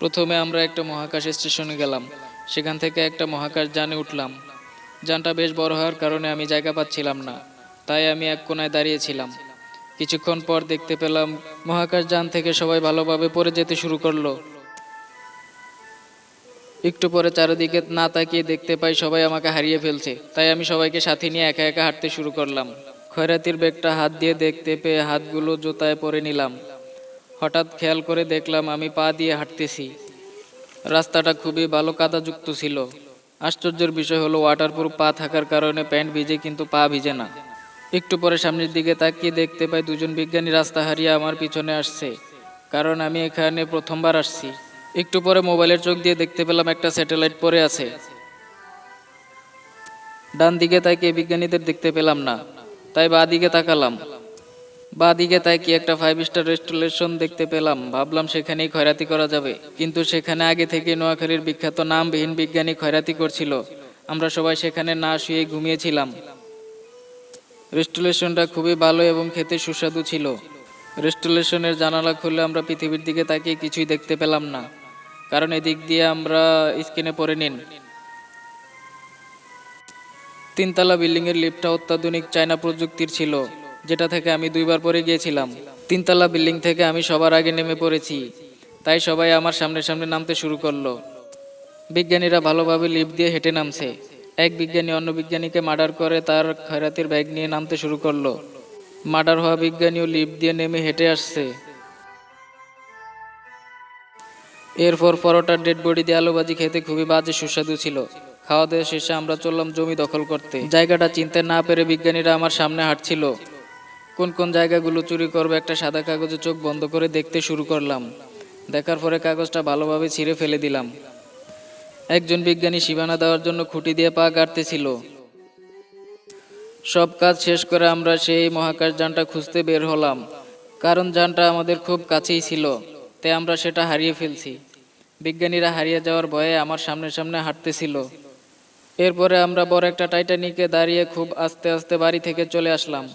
প্রথমে আমরা একটা মহাকাশ স্টেশনে গেলাম। সেখান থেকে একটা মহাকাশ যানে উঠলাম। যানটা বেশ বড় হওয়ার কারণে আমি জায়গা পাচ্ছিলাম না, তাই আমি এক কোনায় দাঁড়িয়েছিলাম কিছুক্ষণ পর দেখতে পেলাম মহাকাশ যান থেকে সবাই ভালোভাবে পড়ে যেতে শুরু করল। একটু পরে চারিদিকে না তাকিয়ে দেখতে পাই সবাই আমাকে হারিয়ে ফেলছে, তাই আমি সবাইকে সাথে নিয়ে একা একা হাঁটতে শুরু করলাম। খয়রাতির ব্যাগটা হাত দিয়ে দেখতে পেয়ে হাতগুলো জোতায় পরে নিলাম। হঠাৎ খেয়াল করে দেখলাম আমি পা দিয়ে হাঁটতেছি। রাস্তাটা খুবই ভালো কাদাযুক্ত ছিল। আশ্চর্যের বিষয় হলো ওয়াটারপ্রুফ পা থাকার কারণে প্যান্ট ভিজে কিন্তু পা ভিজে না। একটু পরে সামনের দিকে তাকিয়ে দেখতে পাই দুজন বিজ্ঞানী রাস্তা হারিয়ে আমার পিছনে আসছে, কারণ আমি এখানে প্রথমবার আসছি। একটু পরে মোবাইলের চোখ দিয়ে দেখতে পেলাম একটা স্যাটেলাইট পরে আছে। ডান দিকে তাকিয়ে বিজ্ঞানীদের দেখতে পেলাম না, তাই বা দিকে তাকালাম। বা দিকে তাই কি একটা ফাইভ স্টার রেস্টুরেশন দেখতে পেলাম? ভাবলাম সেখানেই খয়রাতি করা যাবে। কিন্তু সেখানে আগে থেকে নোয়াখালীর বিখ্যাত নামবিহীন বিজ্ঞানী খয়রাতি করছিল। আমরা সবাই সেখানে না শুয়ে ঘুমিয়েছিলাম। রেস্টুরেশনটা খুবই ভালো এবং খেতে সুস্বাদু ছিল। রেস্টুরেশনের জানালা খুলে আমরা পৃথিবীর দিকে তাকিয়ে কিছুই দেখতে পেলাম না। কারণ এদিক দিয়ে আমরা স্ক্রিনে পড়ে নিন। তিনতলা বিল্ডিংয়ের লিফটটা অত্যাধুনিক চায়না প্রযুক্তির ছিল। যেটা থেকে আমি দুইবার পরে গিয়েছিলাম। তিনতলা বিল্ডিং থেকে আমি সবার আগে নেমে পড়েছি। তাই সবাই আমার সামনে সামনে নামতে শুরু করল। বিজ্ঞানীরা ভালোভাবে লিফট দিয়ে হেঁটে নামছে। এক বিজ্ঞানী অন্য বিজ্ঞানীকে মার্ডার করে তার খয়রাতির ব্যাগ নিয়ে নামতে শুরু করল। মার্ডার হওয়া বিজ্ঞানীও লিফট দিয়ে নেমে হেঁটে আসছে। এরপর পরোটার ডেড বডি দিয়ে আলুবাজি খেতে খুবই বাজে সুস্বাদু ছিল। খাওয়া দাওয়া শেষে আমরা চললাম জমি দখল করতে। জায়গাটা চিনতে না পেরে বিজ্ঞানীরা আমার সামনে হাঁটছিল। কোন কোন জায়গাগুলো চুরি করবে একটা সাদা কাগজে চোখ বন্ধ করে দেখতে শুরু করলাম। দেখার পরে কাগজটা ভালোভাবে ছিঁড়ে ফেলে দিলাম। একজন বিজ্ঞানী সীমানা দেওয়ার জন্য খুঁটি দিয়ে পা গাড়তেছিল। সব কাজ শেষ করে আমরা সেই মহাকাশ যানটা খুঁজতে বের হলাম। কারণ যানটা আমাদের খুব কাছেই ছিল তাই আমরা সেটা হারিয়ে ফেলছি। বিজ্ঞানীরা হারিয়ে যাওয়ার ভয়ে আমার সামনে সামনে হাঁটতেছিল। এরপরে আমরা বড় একটা টাইটানিকে দাঁড়িয়ে খুব আস্তে আস্তে বাড়ি থেকে চলে আসলাম।